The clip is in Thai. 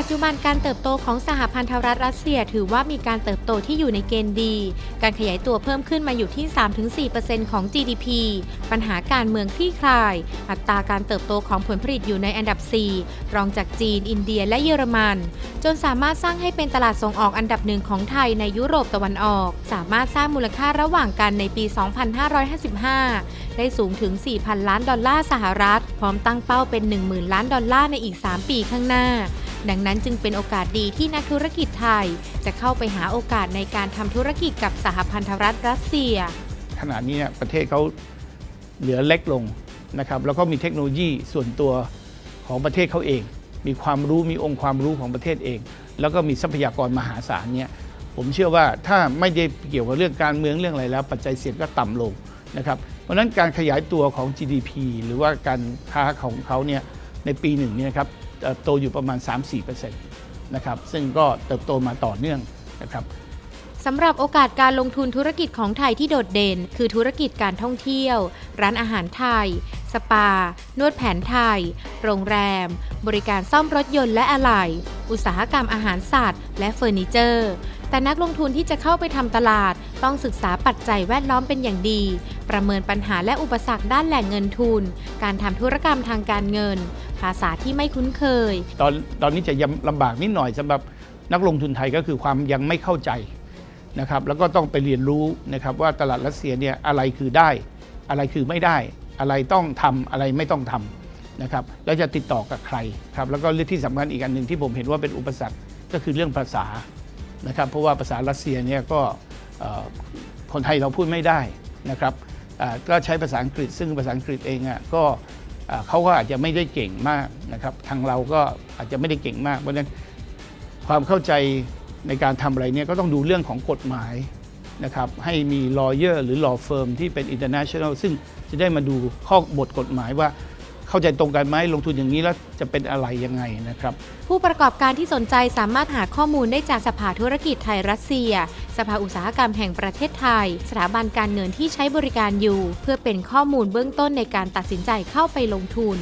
ัจุบันการเติบโตของสหพันธรัฐรัสเซีย ถือว่ามีการเติบโตที่อยู่ในเกณฑ์ดี การขยายตัวเพิ่มขึ้นมาอยู่ที่ 3-4%ของ GDP ปัญหาการเมืองคลี่คลาย อัตราการเติบโตของผลผลิตอยู่ในอันดับ 4 รองจากจีน อินเดียและเยอรมัน จนสามารถสร้างให้เป็นตลาดส่งออกอันดับหนึ่งของไทยในยุโรปตะวันออก สามารถสร้างมูลค่าระหว่างกันในปี 2555 ได้สูงถึง 4,000 ล้านดอลลาร์สหรัฐ พร้อมตั้งเป้าเป็น 10,000 ล้านดอลลาร์ในอีก 3 ปีข้างหน้า ดังนั้นจึงเป็นโอกาสดีที่นักธุรกิจไทย จะเข้าไปหาโอกาสในการทำธุรกิจกับสหพันธรัฐรัสเซีย ขณะนี้ประเทศเขาเหลือเล็กลงนะครับแล้วก็มีเทคโนโลยีส่วนตัวของประเทศเขาเอง มีความรู้มีองค์ความรู้ของประเทศเอง แล้วก็มีทรัพยากรมหาศาลเนี่ยผมเชื่อว่าถ้าไม่ได้เกี่ยวกับเรื่องการเมืองเรื่องอะไรแล้ว ปัจจัยเสี่ยงก็ต่ำลงนะครับเพราะฉะนั้นการขยายตัวของ GDP หรือว่าการค้าของเขาเนี่ยในปีหนึ่งเนี่ยนะครับ เติบโตอยู่ประมาณ 3-4%นะครับซึ่งก็เติบโตมาต่อเนื่องนะครับสำหรับโอกาสการลงทุนธุรกิจของไทยที่โดดเด่น คือธุรกิจการท่องเที่ยว ร้านอาหารไทย สปา นวดแผนไทย โรงแรม บริการซ่อมรถยนต์และอะไหล่ อุตสาหกรรมอาหารสัตว์ และเฟอร์นิเจอร์ แต่นักลงทุนที่จะเข้าไปทำตลาด ต้องศึกษาปัจจัยแวดล้อมเป็นอย่างดี ประเมินปัญหาและอุปสรรคด้านแหล่งเงินทุน การทำธุรกรรมทางการเงิน ภาษาที่ไม่คุ้นเคย ตอนตอนนี้จะยังลำบากนิดหน่อยสำหรับนักลงทุนไทยก็คือความยังไม่เข้าใจนะครับแล้วก็ต้องไปเรียนรู้นะครับว่าตลาดรัสเซียเนี่ยอะไรคือได้ อะไรคือไม่ได้ อะไรต้องทำอะไรไม่ต้องทำนะครับแล้วจะติดต่อกับใครครับแล้วก็เรื่องที่สำคัญอีกอันหนึ่งที่ผมเห็นว่าเป็นอุปสรรคก็คือเรื่องภาษานะครับเพราะว่าภาษารัสเซียเนี่ยก็คนไทยเราพูดไม่ได้นะครับก็ใช้ภาษาอังกฤษซึ่งภาษาอังกฤษเองอะก็ เขาก็อาจจะไม่ได้เก่งมากนะครับ ทางเราก็อาจจะไม่ได้เก่งมาก เพราะฉะนั้นความเข้าใจในการทำอะไรเนี่ยก็ต้องดูเรื่องของกฎหมายนะครับให้มีลอเยอร์หรือลอเฟิร์มที่เป็นอินเตอร์เนชั่นแนลซึ่งจะได้มาดูข้อบทกฎหมายว่า เข้าใจตรงกันไหมลงทุนอย่างนี้แล้วจะเป็นอะไรยังไงนะครับ ผู้ประกอบการที่สนใจสามารถหาข้อมูลได้จากสภาธุรกิจไทยรัสเซีย สภาอุตสาหกรรมแห่งประเทศไทย สถาบันการเงินที่ใช้บริการอยู่ เพื่อเป็นข้อมูลเบื้องต้นในการตัดสินใจเข้าไปลงทุน